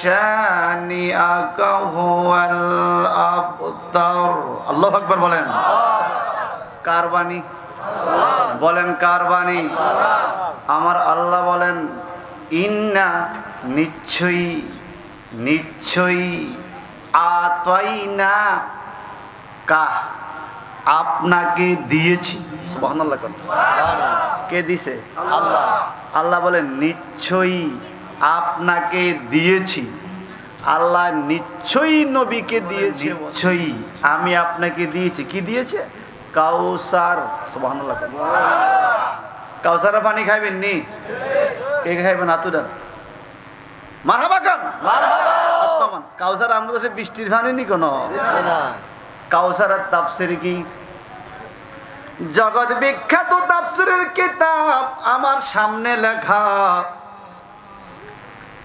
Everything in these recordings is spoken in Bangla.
শানিআকা আকবর বলেন। কারবানি বলেন কারবানি আমার আল্লাহ বলেন, ইন্না নিশ্চয়ই নিশ্চয়ই আতই না কাহ। আপনাকে দিয়েছি। কে দিছে? আল্লাহ। আল্লাহ বলেন, নিশ্চয়ই আপনাকে দিয়েছি। আল্লাহ নিশ্চয়ই নবীকে দিয়েছে। নিশ্চয়ই। আমি আপনাকে দিয়েছি। কি দিয়েছে? কাউসার। সুবহানাল্লাহ। কাউসারের পানি খাইবেন নি? কে খাইবেন? আতুরান মারহাবা আত্মমান। কাউসার আমরা দেশে বৃষ্টির পানি নি কোনো। কাউসারের তাফসির কি? জগৎ বিখ্যাত তাফসিরের কিতাব। আমার সামনে লেখা।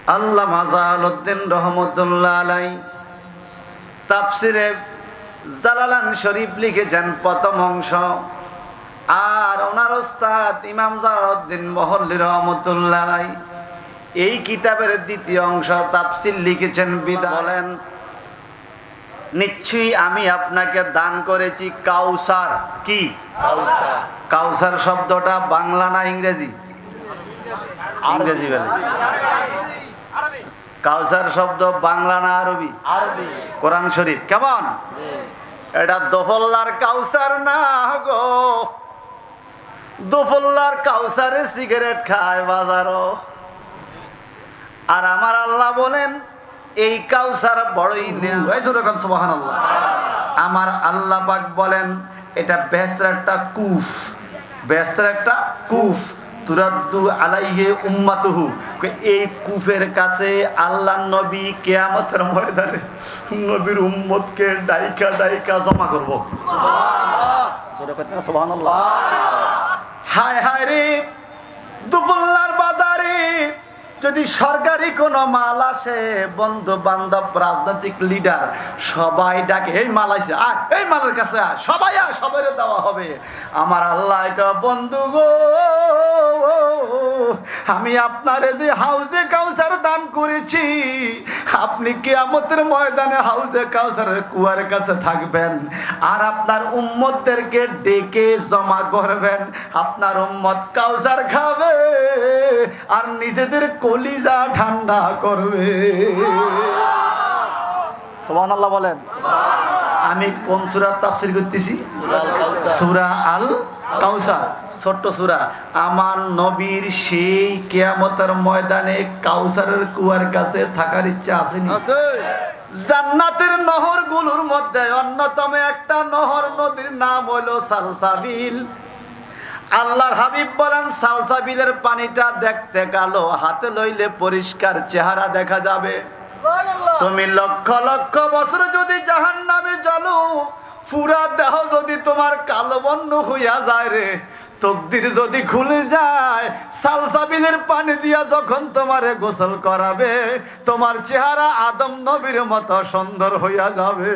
আল্লাহ মাজালউদ্দিন রহমতুল্লাহ আলাই তাফসিরে জালালান শরীফ লিখেছেন প্রথম অংশ। আর ওনার ওস্তাদ ইমাম জালালউদ্দিন মহল্লি রহমতুল্লাহ আলাই এই কিতাবের দ্বিতীয় অংশ তাফসির লিখেছেন বিদা বলেন নিশ্চয়ই আমি আপনাকে দান করেছি কাউসার। কি? কাউসার। শব্দটা বাংলা না ইংরেজি? ইংরেজি বলে। কাউসার শব্দ বাংলা না আরবি? আরবি। কোরআন শরীফ। কেমন? এটা দোফল্লার কাউসার না গো। দোফল্লার কাউসারে সিগারেট খায় বাজারও। আর আমার আল্লাহ বলেন এই কাউসার বড়ই নেওয়া সুবাহান আল্লাহ আমার আল্লাহ পাক বলেন এটা বেহস্তের একটা কুফ। বেহস্তের একটা কুফ। তুরাদ্দু আলাইহে উম্মাতুহু। এই কুফের কাছে আল্লাহ নবী কেয়ামতের ময়দানে নবীর উম্মতকে ডাইকা ডাইকা জমা করব। হায় হায় রে, দুপুল্লার বাজারে যদি সরকারি কোনো মাল আসে বন্ধু বান্ধব রাজনৈতিক লিডার সবাই ডাকে, এই মাল আসে আয়, এই মালের কাছে আয়, সবাই আয় সবাই দেওয়া হবে। আমার আল্লাহ বন্ধু গো, আমি আপনারে যে হাউজে কাউসার দান করেছি আপনি কিয়ামতের ময়দানে হাউসে কাউসারের কুয়ার কাছে থাকবেন আর আপনার উম্মতদেরকে ডেকে জমা করবেন। আপনার উম্মত কাউসার খাবে আর নিজেদের কলিজা ঠান্ডা করবে। সুবহানাল্লাহ বলেন। আমি কোন সূরা তাফসীর করতেছি? সূরা আল কাউসার। ছোট্ট সূরা। আমার নবীর সেই কিয়ামতের ময়দানে কাউসারের কুয়ার কাছে থাকার ইচ্ছা আসেনি। জান্নাতের নহরগুলোর মধ্যে অন্যতম একটা নহর নদীর নাম হলো সালসাবিল। আল্লাহর হাবিব বলেন সালসাবিলের পানিটা দেখতে কালো হাতে লইলে পরিষ্কার চেহারা দেখা যাবে। তুমি লক্ষ লক্ষ বছর যদি জাহান নামে চলো পুরা দেহ যদি তোমার কালো বন্য হইয়া যায় রে, তকদির যদি খুলে যায়, সালসাবিলের পানি দিয়া যখন তোমারে গোসল করাবে, তোমার চেহারা আদম নবীর মতো সুন্দর হইয়া যাবে।